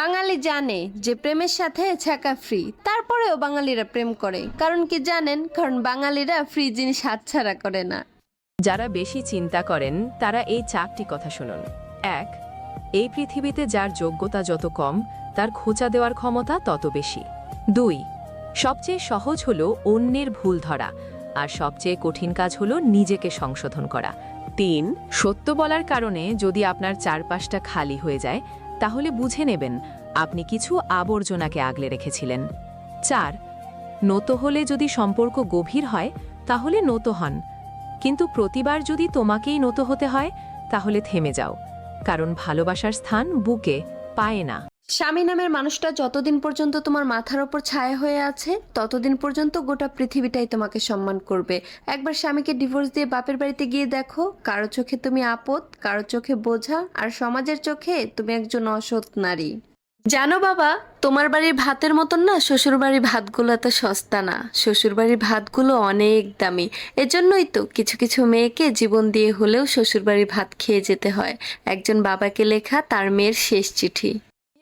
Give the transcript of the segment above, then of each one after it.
বাঙালি জানে যে প্রেমের সাথে ছাকা ফ্রি তারপরেও বাঙালিরা প্রেম করে। কারণ কি জানেন? কারণ বাঙালিরা ফ্রি জিনিস হাতছাড়া করে না। যারা বেশি চিন্তা করেন, তারা এই চারটি কথা শুনুন। এক, এই পৃথিবীতে যার যোগ্যতা যত কম, তার খোঁচা দেওয়ার ক্ষমতা তত বেশি। দুই, সবচেয়ে সহজ হলো অন্যের ভুল ধরা, আর সবচেয়ে কঠিন কাজ হলো নিজেকে সংশোধন করা। তিন, সত্য বলার কারণে যদি আপনার চারপাশটা খালি হয়ে যায় তাহলে বুঝে নেবেন, আপনি কিছু আবর্জনাকে আগলে রেখেছিলেন। চার, নত হলে যদি সম্পর্ক গভীর হয়, তাহলে নত হন। কিন্তু প্রতিবার যদি তোমাকেই নত হতে হয়, তাহলে থেমে যাও, কারণ ভালোবাসার স্থান বুকে, পায় না। স্বামী নামের মানুষটা যতদিন পর্যন্ত তোমার মাথার ওপর ছায়া হয়ে আছে, ততদিন পর্যন্ত গোটা পৃথিবীটাই তোমাকে সম্মান করবে। একবার স্বামীকে ডিভোর্স দিয়ে বাপের বাড়িতে গিয়ে দেখো, কারও চোখে তুমি আপদ, কারও চোখে বোঝা, আর সমাজের চোখে তুমি একজন অসৎ নারী। জানো বাবা, তোমার বাড়ির ভাতের মতন না শ্বশুর বাড়ির ভাতগুলো এত সস্তা না। শ্বশুর বাড়ির ভাতগুলো অনেক দামি। এজন্যই তো কিছু কিছু মেয়েকে জীবন দিয়ে হলেও শ্বশুর বাড়ির ভাত খেয়ে যেতে হয়। একজন বাবাকে লেখা তার মেয়ের শেষ চিঠি।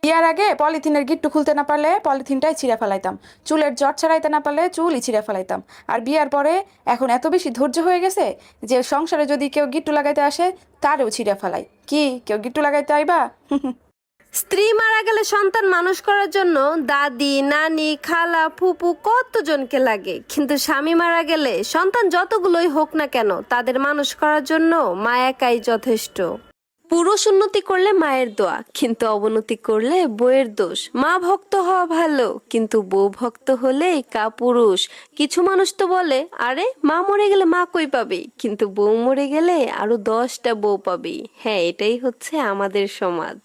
বিয়ার আগে পলিথিনের গিট্টু খুলতে না পারলে পলিথিনটাই ছিঁড়ে ফেলাইতাম। চুলের জট ছাড়াইতে না পারলে চুলই ছিঁড়ে ফেলাইতাম। আর বিয়ার পরে এখন এত বেশি ধৈর্য হয়ে গেছে যে সংসারে যদি কেউ গিট্টু লাগাইতে আসে, তারও ছিঁড়ে ফেলাই। কি, কেউ গিট্টু লাগাইতে আইবা? স্ত্রী মারা গেলে সন্তান মানুষ করার জন্য দাদি, নানি, খালা, ফুপু কতজনকে লাগে? কিন্তু স্বামী মারা গেলে সন্তান যতগুলোই হোক না কেন, তাদের মানুষ করার জন্য মা একাই যথেষ্ট। পুরুষ উন্নতি করলে মায়ের দোয়া, কিন্তু অবনতি করলে বউয়ের দোষ। মা ভক্ত হওয়া ভালো, কিন্তু বউ ভক্ত হলে কা পুরুষ। কিছু মানুষ তো বলে, আরে, মা মরে গেলে মা কই পাবে? কিন্তু বউ মরে গেলে আরও দশটা বউ পাবে। হ্যাঁ এটাই হচ্ছে আমাদের সমাজ।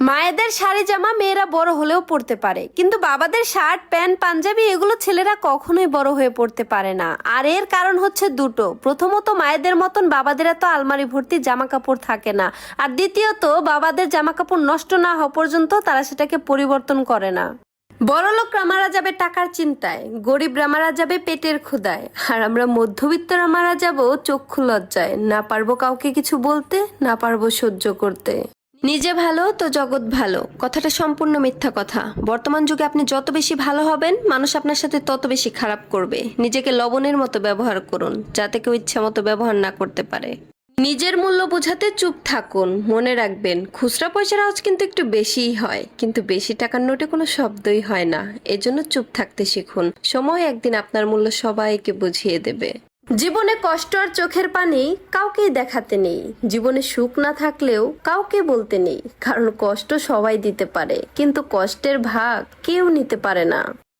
মায়েদের শাড়ি জামা মেয়েরা বড় হলেও পড়তে পারে। কিন্তু বাবাদের শার্ট, প্যান্ট, পাঞ্জাবি এগুলো ছেলেরা কখনোই বড় হয়ে পড়তে পারে না। আর এর কারণ হচ্ছে দুটো। প্রথমত, মায়েদের মতন বাবাদের এত আলমারি ভর্তি জামা কাপড় থাকে না। আর দ্বিতীয়ত, বাবাদের জামা কাপড় নষ্ট না হওয়া পর্যন্ত তারা সেটাকে পরিবর্তন করে না। বড়লোকরা মারা যাবে টাকার চিন্তায় গরিবরা মারা যাবে পেটের ক্ষুদায় আর আমরা মধ্যবিত্তরা মারা যাব চক্ষু লজ্জায়। না পারব কাউকে কিছু বলতে, না পারব সহ্য করতে। নিজে ভালো, তো জগৎ ভালো। কথাটা সম্পূর্ণ মিথ্যা কথা। বর্তমান যুগে আপনি যত বেশি ভালো হবেন, মানুষ আপনার সাথে তত বেশি খারাপ করবে। নিজেকে লবণের মতো ব্যবহার করুন, যাতে কেউ ইচ্ছা মতো ব্যবহার না করতে পারে। নিজের মূল্য বোঝাতে চুপ থাকুন, মনে রাখবেন, খুচরা পয়সার আওয়াজ কিন্তু একটু বেশিই হয়। কিন্তু বেশি টাকার নোটে কোনো শব্দই হয় না। এজন্য চুপ থাকতে শিখুন। সময় একদিন আপনার মূল্য সবাইকে বুঝিয়ে দেবে। জীবনে কষ্ট আর চোখের পানি কাউকেই দেখাতে নেই। জীবনে সুখ না থাকলেও কাউকে বলতে নেই। কারণ কষ্ট সবাই দিতে পারে, কিন্তু কষ্টের ভাগ কেউ নিতে পারে না।